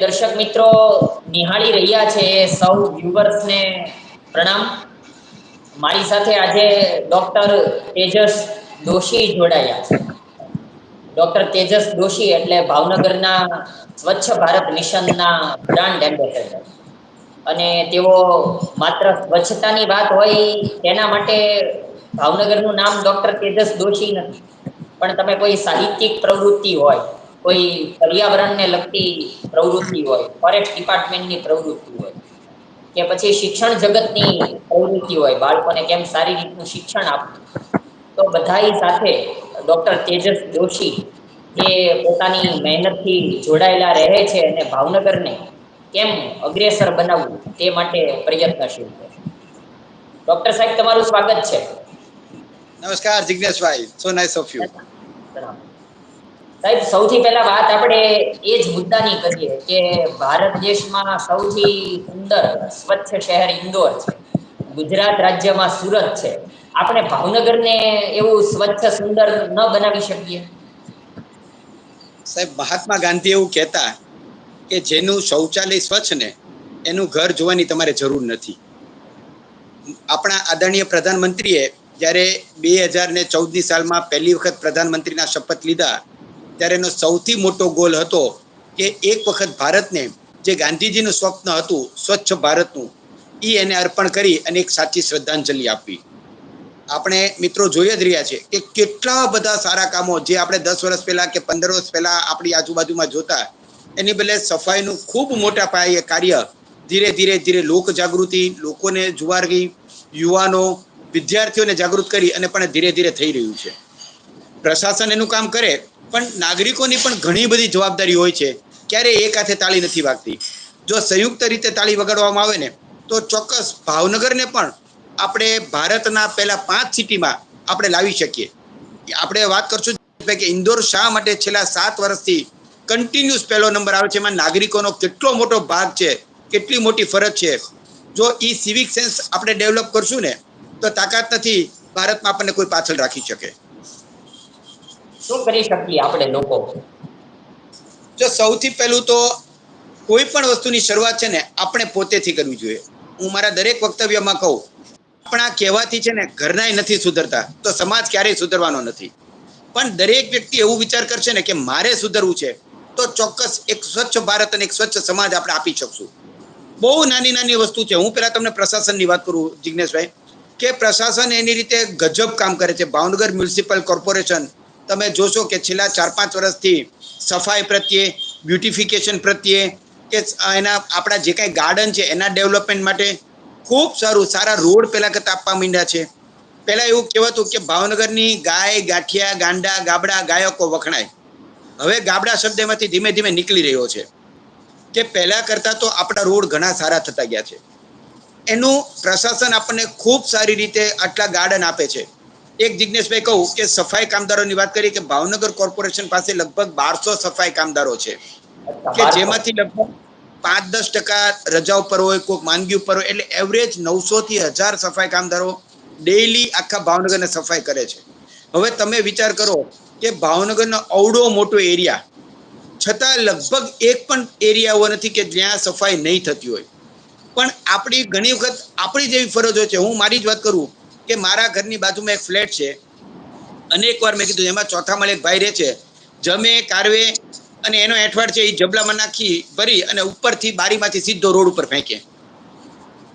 દર્શક મિત્રો, નિહાળી રહ્યા છે સૌ વ્યુવર્સને પ્રણામ. મારી સાથે આજે ડોક્ટર તેજસ દોશી જોડાયા છે. ડોક્ટર તેજસ દોશી એટલે ભાવનગરના સ્વચ્છ ભારત મિશનના બ્રાન્ડ એમ્બેસેડર અને તેઓ માત્ર સ્વચ્છતાની વાત હોય તેના માટે ભાવનગરનું નામ ડોક્ટર તેજસ દોશી નથી. પણ તમે કોઈ સાહિત્યિક પ્રવૃત્તિ હોય કોઈ પર્યાવરણને લગતી પ્રવૃત્તિ હોય ફોરેસ્ટ ડિપાર્ટમેન્ટની પ્રવૃત્તિ હોય કે પછી શિક્ષણ જગતની પ્રવૃત્તિ હોય બાળકોને કેમ સારી રીતનું શિક્ષણ આપવું. તો બધા સાથે ડૉક્ટર તેજસ જોશી જે પોતાની મહેનતથી જોડાયેલા રહે છે અને ભાવનગરને કેમ અગ્રેસર બનાવવું તે માટે પ્રયત્નશીલ છે. ડોક્ટર સાહેબ તમારું સ્વાગત છે. નમસ્કાર જિજ્ઞેશભાઈ. સો નાઇસ ઓફ યુ સાહેબ, સૌથી પહેલા વાત આપણે એ જ મુદ્દાની કરીએ કે ભારત દેશમાં સૌથી સુંદર, સ્વચ્છ શહેર ઇન્દોર છે. ગુજરાત રાજ્યમાં સુરત છે. આપણે ભાવનગરને એવું સ્વચ્છ, સુંદર ન બનાવી શકીએ? સાહેબ, મહાત્મા ગાંધી એવું કહેતા કે જેનું શૌચાલય સ્વચ્છ ને એનું ઘર જોવાની તમારે જરૂર નથી. આપણા આદરણીય પ્રધાનમંત્રીએ જ્યારે બે હજાર ને ચૌદની સાલમાં પહેલી વખત પ્રધાનમંત્રીના શપથ લીધા ત્યારે એનો સૌથી મોટો ગોલ હતો કે એક વખત ભારતને જે ગાંધીજીનું સ્વપ્ન હતું સ્વચ્છ ભારતનું, એ એને અર્પણ કરી અને એક સાચી શ્રદ્ધાંજલિ આપી. આપણે મિત્રો જોઈ જ રહ્યા છે કે કેટલા બધા સારા કામો જે આપણે દસ વર્ષ પહેલા કે પંદર વર્ષ પહેલા આપણી આજુબાજુમાં જોતા, એની બદલે સફાઈનું ખૂબ મોટા પાયે કાર્ય ધીરે ધીરે ધીરે લોક જાગૃતિ, લોકોને જુવારગી યુવાનો, વિદ્યાર્થીઓને જાગૃત કરી અને પણ ધીરે ધીરે થઈ રહ્યું છે. પ્રશાસન એનું કામ કરે પણ નાગરિકોની પણ ઘણી બધી જવાબદારી હોય છે. ક્યારે એક હાથે તાળી નથી વાગતી. જો સંયુક્ત રીતે તાળી વગાડવામાં આવે ને, તો ચોક્કસ ભાવનગરને પણ આપણે ભારતના પહેલા પાંચ સિટીમાં આપણે લાવી શકીએ. આપણે વાત કરશું કે ઇન્દોર શા માટે છેલ્લા સાત વર્ષથી કન્ટિન્યુઅસ પહેલો નંબર આવે છે, એમાં નાગરિકોનો કેટલો મોટો ભાગ છે, કેટલી મોટી ફરજ છે. જો એ સિવિક સેન્સ આપણે ડેવલપ કરશું ને, તો તાકાત નથી ભારતમાં આપણને કોઈ પાછળ રાખી શકે. શું કરી શકીએ આપણે લોકો? જો સૌથી પહેલું તો કોઈ પણ વસ્તુની શરૂઆત છે ને આપણે પોતેથી કરવી જોઈએ. હું મારા દરેક વક્તવ્યમાં કહું, આપણા કહેવાથી છે ને ઘરનાય નથી સુધરતા, તો સમાજ ક્યારેય સુધરવાનો નથી. પણ દરેક વ્યક્તિ એવું વિચાર કરશે ને કે મારે સુધરવું છે, તો ચોક્કસ એક સ્વચ્છ ભારત અને એક સ્વચ્છ સમાજ આપણે આપી શકશું. બહુ નાની નાની વસ્તુ છે. હું પેલા તમને પ્રશાસનની વાત કરું જિજ્ઞેશભાઈ કે પ્રશાસન એની રીતે ગજબ કામ કરે છે. ભાવનગર મ્યુનિસિપલ કોર્પોરેશન તમે જોશો કે છેલ્લા ચાર પાંચ વર્ષથી સફાઈ પ્રત્યે બ્યુટિફિકેશન પ્રત્યે કે એના આપણા જે કાંઈ ગાર્ડન છે, એના ડેવલપમેન્ટ માટે ખૂબ સારું, સારા રોડ પહેલાં કરતાં આપવા માંડ્યા છે. પહેલાં એવું કહેવાતું કે ભાવનગરની ગાય, ગાંઠિયા, ગાંડા, ગાબડા, ગાયકો વખણાય. હવે ગાબડા શબ્દમાંથી ધીમે ધીમે નીકળી રહ્યો છે કે પહેલાં કરતાં તો આપણા રોડ ઘણા સારા થતા ગયા છે. એનું પ્રશાસન આપણને ખૂબ સારી રીતે આટલા ગાર્ડન આપે છે. એક જિજ્ઞેશભાઈ કહું કે સફાઈ કામદારોની વાત કરી કે ભાવનગર કોર્પોરેશન પાસે લગભગ બારસો સફાઈ કામદારો છે. કે જેમાંથી લગભગ પાંચ દસ ટકા રજા ઉપર હોય કોઈક માંદગી ઉપર હોય એટલે એવરેજ નવસો થી હજાર સફાઈ કામદારો ડેઈલી આખા ભાવનગરને સફાઈ કરે છે. હવે તમે વિચાર કરો કે ભાવનગરનો અવડો મોટો એરિયા છતાં લગભગ એક પણ એરિયા એવો નથી કે જ્યાં સફાઈ નહીં થતી હોય. પણ આપણી ઘણી વખત આપણી જેવી ફરજો છે. હું મારી જ વાત કરું કે મારા ઘરની બાજુમાં એક ફ્લેટ છે. અનેક વાર મેં કીધું, એમાં ચોથા માળે એક ભાઈ રહે છે. જમે, કારવે અને એનો એઠવાડ છે એ જબલામાં નાખી ભરી અને ઉપરથી બારીમાંથી સીધો રોડ ઉપર ફેંકે.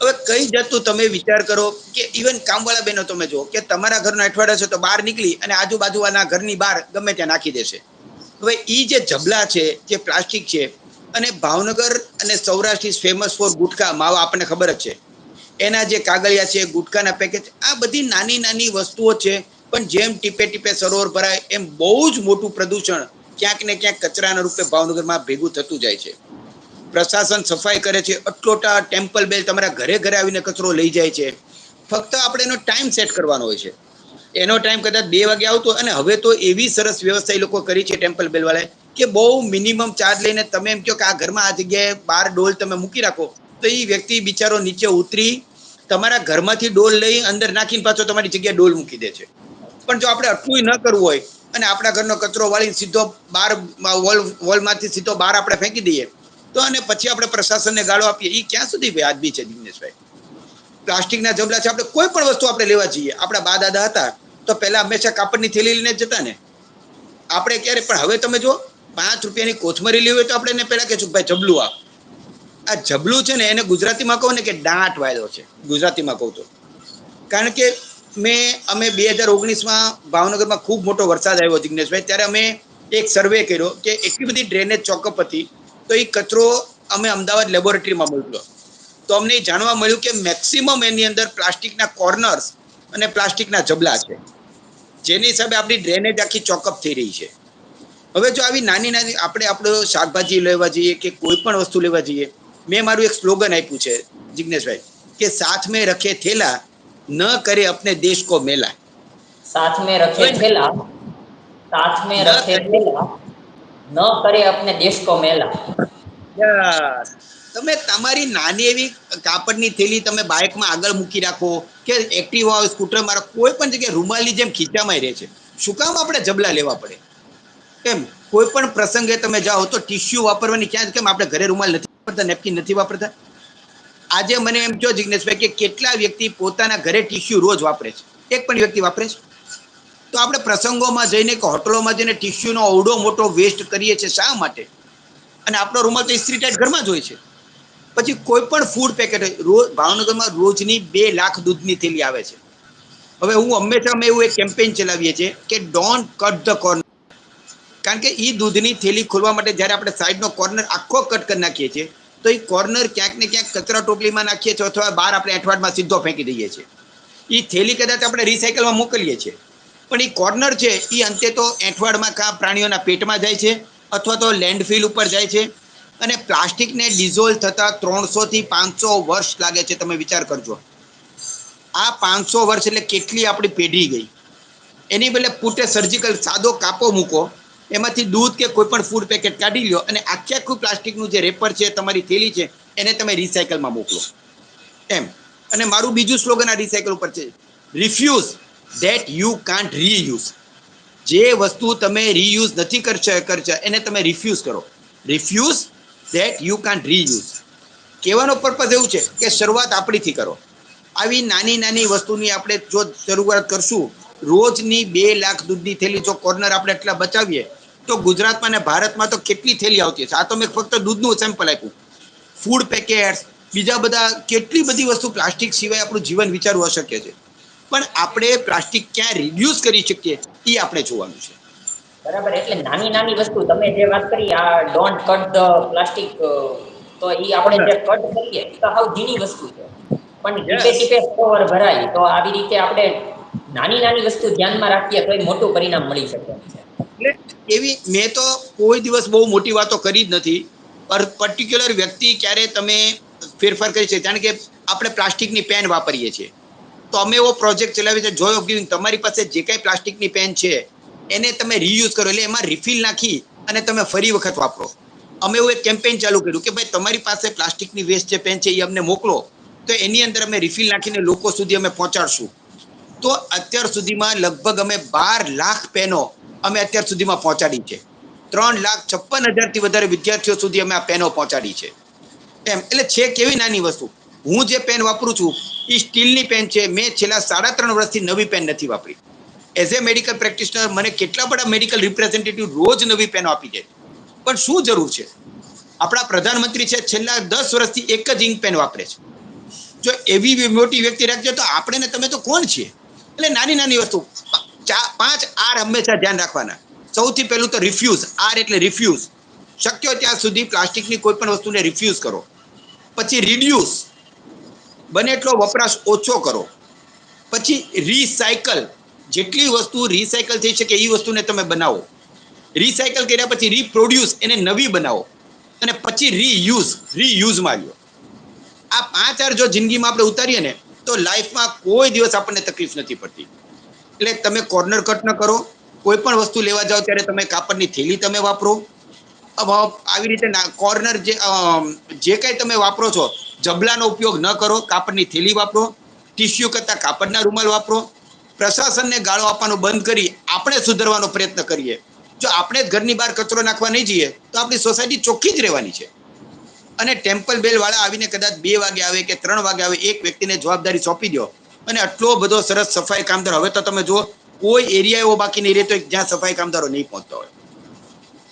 હવે કઈ જાતનું તમે વિચાર કરો કે ઇવન કામવાળા બહેનો તમે જો કે તમારા ઘરનો અઠવાડિયા છે તો બહાર નીકળી અને આજુબાજુના ઘરની બહાર ગમે ત્યાં નાખી દેશે. હવે એ જે જબલા છે, જે પ્લાસ્ટિક છે અને ભાવનગર અને સૌરાષ્ટ્ર ફેમસ ફોર ગુટખા, માવા, આપણને ખબર જ છે. એના જે કાગળિયા છે ગુટખાના પેકેજ આ બધી નાની નાની વસ્તુઓ છે. પણ જેમ ટીપે ટીપે સરોવર ભરાય, એમ બહુ જ મોટું પ્રદૂષણ ક્યાંક ને ક્યાંક કચરાના રૂપે ભાવનગરમાં ભેગું થતું જાય છે. પ્રશાસન સફાઈ કરે છે. અટલોટા ટેમ્પલ બેલ તમારા ઘરે ઘરે આવીને કચરો લઈ જાય છે. ફક્ત આપણે એનો ટાઈમ સેટ કરવાનો હોય છે. એનો ટાઈમ કદાચ બે વાગે આવતો અને હવે તો એવી સરસ વ્યવસ્થા એ લોકો કરી છે ટેમ્પલ બેલવાળાએ કે બહુ મિનિમમ ચાર્જ લઈને તમે એમ કહો કે આ ઘરમાં આ જગ્યાએ બાર ડોલ તમે મૂકી રાખો. એ વ્યક્તિ બિચારો નીચે ઉતરી તમારા ઘરમાંથી ડોલ લઈ અંદર નાખીને પાછો તમારી જગ્યાએ ડોલ મૂકી દે છે. પણ જો આપણે આટલું ન કરવું હોય અને આપણા ઘરનો કચરો વાળીને સીધો બહાર વોલ, વોલમાંથી સીધો બહાર આપણે ફેંકી દઈએ, તો અને પછી આપણે પ્રશાસનને ગાળો આપીએ એ ક્યાં સુધી વ્યાજબી છે દિનેશભાઈ પ્લાસ્ટિકના જબલા છે, આપણે કોઈ પણ વસ્તુ આપણે લેવા જઈએ. આપણા બા દાદા હતા તો પહેલા હંમેશા કાપડની થેલી લઈને જતા ને. આપણે ક્યારે, પણ હવે તમે જો પાંચ રૂપિયાની કોથમરી લેવી હોય તો આપણે એને પહેલા કહેશું ભાઈ જબલું આપ. આ જબલું છે ને એને ગુજરાતીમાં કહું ને કે દાંત વાયદો છે. ગુજરાતીમાં કહું તો. કારણ કે મેં, અમે બે હજાર ઓગણીસમાં ભાવનગરમાં ખૂબ મોટો વરસાદ આવ્યો જિગ્નેશભાઈ, ત્યારે અમે એક સર્વે કર્યો કે એટલી બધી ડ્રેનેજ ચોકઅપ હતી તો એ કચરો અમે અમદાવાદ લેબોરેટરીમાં મોકલ્યો. તો અમને એ જાણવા મળ્યું કે મેક્સિમમ એની અંદર પ્લાસ્ટિકના કોર્નર્સ અને પ્લાસ્ટિકના જબલા છે. જેની હિસાબે આપણી ડ્રેનેજ આખી ચોકઅપ થઈ રહી છે. હવે જો આવી નાની નાની આપણે આપણો શાકભાજી લેવા જઈએ કે કોઈ પણ વસ્તુ લેવા જઈએ મેં મારું એક સ્લોગન આપ્યું છે જિજ્ઞેશભાઈ કે સાથ મેં રખે થેલા ન કરે અપને દેશ કો મેલા. સાથ મેં રખે થેલા સાથ મેં રખે થેલા ન કરે અપને દેશ કો મેલા. તમે તમારી નાની એવી કાપડની થેલી તમે બાઇકમાં આગળ મૂકી રાખો કે એક્ટિવા હોય સ્કૂટર મારો કોઈ પણ જગ્યાએ રૂમાલની જેમ ખીચામાં રહે છે. શું કામ આપણે જબલા લેવા પડે? કેમ? કોઈ પણ પ્રસંગે તમે જાઓ તો ટીશ્યુ વાપરવાની ક્યાં કેમ આપણે ઘરે રૂમાલ નથી વાપરતા નેપકિન નથી વાપરતા? આજે મને એમ કહો જિગ્નેશભાઈ કે કેટલા વ્યક્તિ પોતાના ઘરે ટિશ્યુ રોજ વાપરે છે? એક પણ વ્યક્તિ વાપરે છે? તો આપણે પ્રસંગોમાં જઈને કે હોટલોમાં જઈને ટિશ્યુનો અવડો મોટો વેસ્ટ કરીએ છીએ શા માટે? અને આપણો રૂમાલ તો ઇસ્ત્રી ટાઈટ ઘરમાં જ હોય છે. પછી કોઈ પણ ફૂડ પેકેટ હોય, રોજ ભાવનગરમાં રોજની બે લાખ દૂધની થેલી આવે છે. હવે હું હંમેશા અમે એવું એક કેમ્પેન ચલાવીએ છીએ કે ડોન્ટ કટ ધ કોર્નર કારણ કે એ દૂધની થેલી ખોલવા માટે જ્યારે આપણે સાઈડનો કોર્નર આખો કટ કરી નાખીએ છીએ, તો એ કોર્નર ક્યાંક ને ક્યાંક કચરા ટોપલીમાં નાખીએ છીએ અથવા બહાર આપણે એઠવાડમાં સીધો ફેંકી દઈએ છીએ. એ થેલી કદાચ આપણે રિસાયકલમાં મોકલીએ છીએ. પણ એ કોર્નર છે એ અંતે તો એઠવાડમાં કાં પ્રાણીઓના પેટમાં જાય છે અથવા તો લેન્ડફિલ ઉપર જાય છે. અને પ્લાસ્ટિકને ડિઝોલ્વ થતાં ત્રણસોથી પાંચસો વર્ષ લાગે છે તમે વિચાર કરજો. આ પાંચસો વર્ષ એટલે કેટલી આપણી પેઢી ગઈ. એની બદલે પૂટે સર્જિકલ સાદો કાપો મૂકો એમાંથી દૂધ કે કોઈ પણ ફૂડ પેકેટ કાઢી લો અને આખે આખું પ્લાસ્ટિકનું જે રેપર છે, તમારી થેલી છે, એને તમે રિસાયકલમાં મોકલો. એમ. અને મારું બીજું સ્લોગન આ રિસાયકલ ઉપર છે. Refuse that you can't reuse જે વસ્તુ તમે રીયુઝ નથી કરશો કરશો એને તમે રિફ્યુઝ કરો. Refuse that you can't reuse કહેવાનો પર્પઝ એવું છે કે શરૂઆત આપણીથી કરો. આવી નાની નાની વસ્તુની આપણે જો શરૂઆત કરશું, રોજની બે લાખ દૂધની થેલી જો કોર્નર આપણે એટલા બચાવીએ તો ગુજરાતમાં ને ભારતમાં તો કેટલી થેલી આવતી હશે? આ તો મેં ફક્ત દૂધનું સેમ્પલ આપ્યું. ફૂડ પેકેટ્સ બીજા બધા કેટલી બધી વસ્તુ પ્લાસ્ટિક સિવાય આપણું જીવન વિચારવું અશક્ય છે. પણ આપણે પ્લાસ્ટિક ક્યાં રિડ્યુસ કરી શકીએ એ આપણે જોવાનું છે. બરાબર એટલે નાની નાની વસ્તુ તમે જે વાત કરી આ ડોન્ટ કટ ધ પ્લાસ્ટિક તો એ આપણે જે કટ કરીએ તો હાવ ઝીણી વસ્તુ છે. પણ ટીપે Yes. ટીપે સરોવર ભરાય તો આવી રીતે આપણે નાની નાની વસ્તુ ધ્યાનમાં રાખીએ તો એ મોટું પરિણામ મળી શકે. છે એટલે એવી મેં તો કોઈ દિવસ બહુ મોટી વાતો કરી જ નથી. પર પર્ટિક્યુલર વ્યક્તિ ક્યારે તમે ફેરફાર કરી છે કારણ કે આપણે પ્લાસ્ટિકની પેન વાપરીએ છીએ. તો અમે એવો પ્રોજેક્ટ ચલાવીએ છીએ જોય ઓફ ગિવિંગ તમારી પાસે જે કાંઈ પ્લાસ્ટિકની પેન છે, એને તમે રીયુઝ કરો. એટલે એમાં રિફિલ નાખી અને તમે ફરી વખત વાપરો. અમે એવું એક કેમ્પેન ચાલુ કર્યું કે ભાઈ, તમારી પાસે પ્લાસ્ટિકની વેસ્ટ જે પેન છે, એ અમને મોકલો. તો એની અંદર અમે રિફિલ નાખીને લોકો સુધી અમે પહોંચાડશું. તો અત્યાર સુધીમાં લગભગ અમે બાર લાખ પેનો અમે અત્યાર સુધીમાં પહોંચાડી છે. ત્રણ લાખ છપ્પન હજારથી વધારે વિદ્યાર્થીઓ સુધી અમે આ પેનો પહોંચાડી છે. એમ, એટલે છે કેવી નાની વસ્તુ? હું જે પેન વાપરું છું એ સ્ટીલની પેન છે. મેં છેલ્લા સાડા ત્રણ વર્ષથી નવી પેન નથી વાપરી. એઝ એ મેડિકલ પ્રેક્ટિશનર મને કેટલા બધા મેડિકલ રિપ્રેઝેન્ટેટિવ રોજ નવી પેનો આપી દે પણ શું જરૂર છે? આપણા પ્રધાનમંત્રી છે, છેલ્લા દસ વર્ષથી એક જ ઇંક પેન વાપરે છે. જો એવી મોટી વ્યક્તિ રાખજો, તો આપણે ને તમે તો કોણ છીએ? એટલે નાની નાની વસ્તુ. ચા- પાંચ આર હંમેશા ધ્યાન રાખવાના. સૌથી પહેલું તો રિફ્યુઝ આર એટલે રિફ્યુઝ શક્ય ત્યાં સુધી પ્લાસ્ટિકની કોઈ પણ વસ્તુને રિફ્યુઝ કરો. પછી રિડ્યુસ બને એટલો વપરાશ ઓછો કરો. પછી રિસાયકલ જેટલી વસ્તુ રિસાયકલ થઈ શકે એ વસ્તુને તમે બનાવો. રિસાયકલ કર્યા પછી રીપ્રોડ્યુસ એને નવી બનાવો. અને પછી રીયુઝ રીયુઝમાં આવ્યો. આ પાંચ આર જો જિંદગીમાં આપણે ઉતારીએ ને, તો લાઈફમાં કોઈ દિવસ આપણને તકલીફ નથી પડતી. એટલે તમે કોર્નર કટ ન કરો. કોઈ પણ વસ્તુ લેવા જાઓ ત્યારે તમે કાપડની થેલી તમે વાપરો. આવી રીતે કોર્નર જે જે કાંઈ તમે વાપરો છો, જબલાનો ઉપયોગ ન કરો, કાપડની થેલી વાપરો. ટિશ્યુ કરતાં કાપડના રૂમાલ વાપરો. પ્રશાસનને ગાળો આપવાનું બંધ કરી આપણે સુધરવાનો પ્રયત્ન કરીએ. જો આપણે જ ઘરની બહાર કચરો નાખવા નહીં જઈએ, તો આપણી સોસાયટી ચોખ્ખી જ રહેવાની છે. અને ટેમ્પલ બેલ વાળા આવીને કદાચ બે વાગે આવે કે ત્રણ વાગે આવે, એક વ્યક્તિને જવાબદારી સોંપી દો. અને આટલો બધો સરસ સફાઈ કામદાર. હવે તો તમે જુઓ, કોઈ એરિયા એવો બાકી નહીં રહેતો જ્યાં સફાઈ કામદારો નહીં પહોંચતા હોય.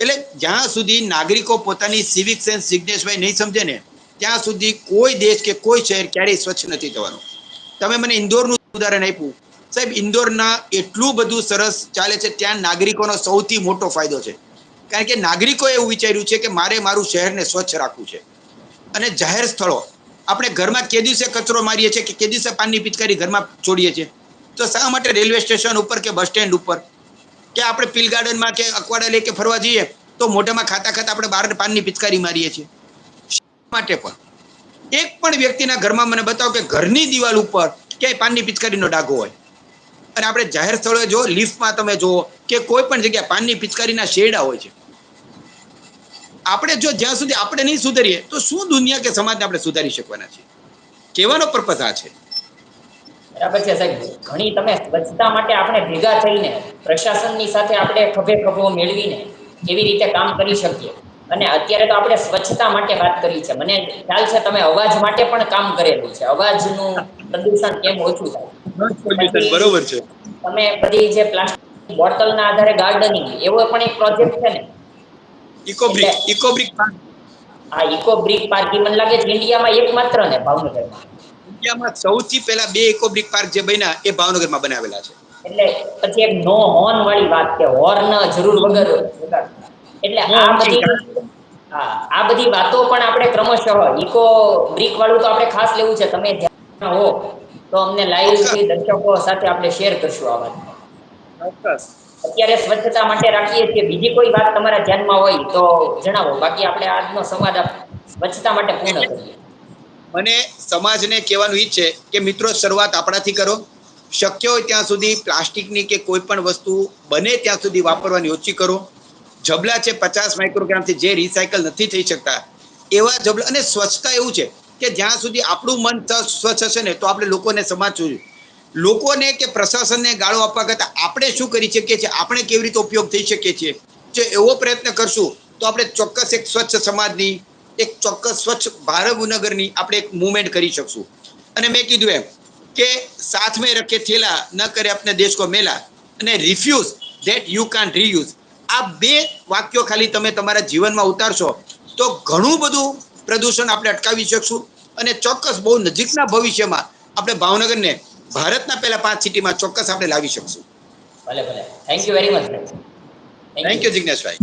એટલે જ્યાં સુધી નાગરિકો પોતાની સિવિક સેન્સ જિજ્ઞેશભાઈ નહીં સમજે ને, ત્યાં સુધી કોઈ દેશ કે કોઈ શહેર ક્યારેય સ્વચ્છ નથી થવાનું. તમે મને ઇન્દોરનું ઉદાહરણ આપ્યું. સાહેબ, ઇન્દોરના એટલું બધું સરસ ચાલે છે, ત્યાં નાગરિકોનો સૌથી મોટો ફાયદો છે. કારણ કે નાગરિકોએ એવું વિચાર્યું છે કે મારે મારું શહેરને સ્વચ્છ રાખવું છે. અને જાહેર સ્થળો આપણે ઘરમાં કે દિવસે કચરો મારીએ છીએ કે કે દિવસે પાનની પિચકારી ઘરમાં છોડીએ છીએ? તો શા માટે રેલવે સ્ટેશન ઉપર કે બસ સ્ટેન્ડ ઉપર? કે આપણે પીલ ગાર્ડનમાં કે અકવાડા કે ફરવા જઈએ, તો મોઢામાં ખાતા ખાતા આપણે બહાર પાનની પિચકારી મારીએ છીએ. માટે પણ? એક પણ વ્યક્તિના ઘરમાં મને બતાવો કે ઘરની દિવાલ ઉપર ક્યાંય પાનની પિચકારીનો ડાઘો હોય. અને આપણે જાહેર સ્થળોએ જો, લિફ્ટમાં તમે જુઓ કે કોઈ પણ જગ્યાએ પાનની પિચકારીના શેડા હોય છે. આપણે જો જ્યાં સુધી આપણે નહીં સુધરીએ તો શું દુનિયા કે સમાજને આપણે સુધારી શકવાના છે કહેવાનો પર્પઝ આ છે. બરાબર છે સાહેબ. ઘણી તમે સ્વચ્છતા માટે આપણે ભેગા થઈને પ્રશાસનની સાથે આપણે ખભે ખભો મેળવીને કેવી રીતે કામ કરી શકીએ. અને અત્યારે તો આપણે સ્વચ્છતા માટે વાત કરી છે. મને ખ્યાલ છે તમે અવાજ માટે પણ કામ કરેલું છે. અવાજનું પ્રદૂષણ કેમ ઓછું થાય? બરોબર છે. તમે બધી જે પ્લાસ્ટિક બોટલના આધારે ગાર્ડનિંગ એવો પણ એક પ્રોજેક્ટ છે ને ઇકોબ્રિક ઇકોબ્રિક આ ઇકો બ્રિક પાર્ક. મને લાગે છે ઇન્ડિયામાં એકમાત્ર ને ભાવનગરમાં. ઇન્ડિયામાં સૌથી પહેલા બે ઇકોબ્રિક પાર્ક જે બન્યા એ ભાવનગરમાં બનાવેલા છે. એટલે પછી એક નો હોર્ન વાળી વાત કે હોર્ન જરૂર વગર એટલે આ બધી હા આ બધી વાતો પણ આપણે ક્રમશઃ ઇકો બ્રિક વાળું તો આપણે ખાસ લેવું છે. તમે ધ્યાન હો તો અમને લાઈવ દર્શકો સાથે આપણે શેર કરશું આ વાત ચોક્કસ. અત્યારે સ્વચ્છતા માટે રાખીએ છીએ. બીજી કોઈ વાત તમારા ધ્યાનમાં હોય તો જણાવો. બાકી આપણે આજનો સંવાદ સ્વચ્છતા માટે પૂર્ણ કરીએ. મને સમાજને કહેવાનું ઈ છે કે મિત્રો, શરૂઆત આપણાથી કરો. શક્ય હોય ત્યાં સુધી પ્લાસ્ટિકની કે કોઈ પણ વસ્તુ બને ત્યાં સુધી વાપરવાની ઓછી કરો. જબલા છે પચાસ માઇક્રોગ્રામથી જે રિસાયકલ નથી થઈ શકતા, એવા જબલા અને સ્વચ્છતા એવું છે કે જ્યાં સુધી આપણું મન સ્વચ્છ હશે ને, તો આપણે લોકોને સમાજ જોઈએ લોકોને કે પ્રશાસનને ગાળો આપવા કરતાં આપણે શું કરી શકીએ છીએ? આપણે કેવી રીતે ઉપયોગ થઈ શકીએ છીએ? જો એવો પ્રયત્ન કરશું, તો આપણે ચોક્કસ એક સ્વચ્છ સમાજની, એક ચોક્કસ સ્વચ્છ ભારત ઉનગરની આપણે એક મુવમેન્ટ કરી શકશું. અને મેં કીધું એમ કે સાથ મેં રખે થેલા ન કરે આપણે દેશ કો મેલા અને refuse that you can't reuse આ બે વાક્યો ખાલી તમે તમારા જીવનમાં ઉતારશો, તો ઘણું બધું પ્રદૂષણ આપણે અટકાવી શકશું અને ચોક્કસ બહુ નજીકના ભવિષ્યમાં આપણે ભાવનગરને ભારતના પહેલા પાંચ સિટીમાં ચોક્કસ આપણે લાવી શકશું. ભલે ભલે. Thank you very much thank you Jigneshbhai